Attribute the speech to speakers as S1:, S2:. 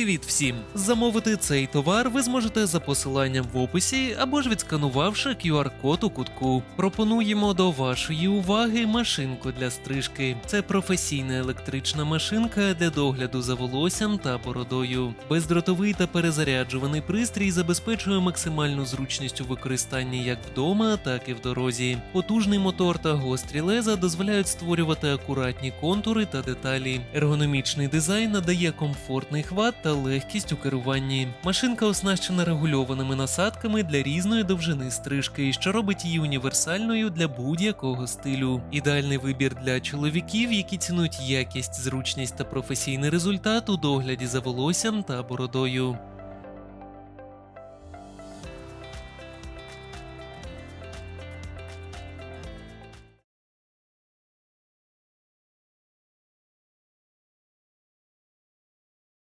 S1: Привіт всім! Замовити цей товар ви зможете за посиланням в описі або ж відсканувавши QR-код у кутку. Пропонуємо до вашої уваги машинку для стрижки. Це професійна електрична машинка для догляду за волоссям та бородою. Бездротовий та перезаряджуваний пристрій забезпечує максимальну зручність у використанні як вдома, так і в дорозі. Потужний мотор та гострі леза дозволяють створювати акуратні контури та деталі. Ергономічний дизайн надає комфортний хват та легкість у керуванні. Машинка оснащена регульованими насадками для різної довжини стрижки, що робить її універсальною для будь-якого стилю. Ідеальний вибір для чоловіків, які цінують якість, зручність та професійний результат у догляді за волоссям та бородою.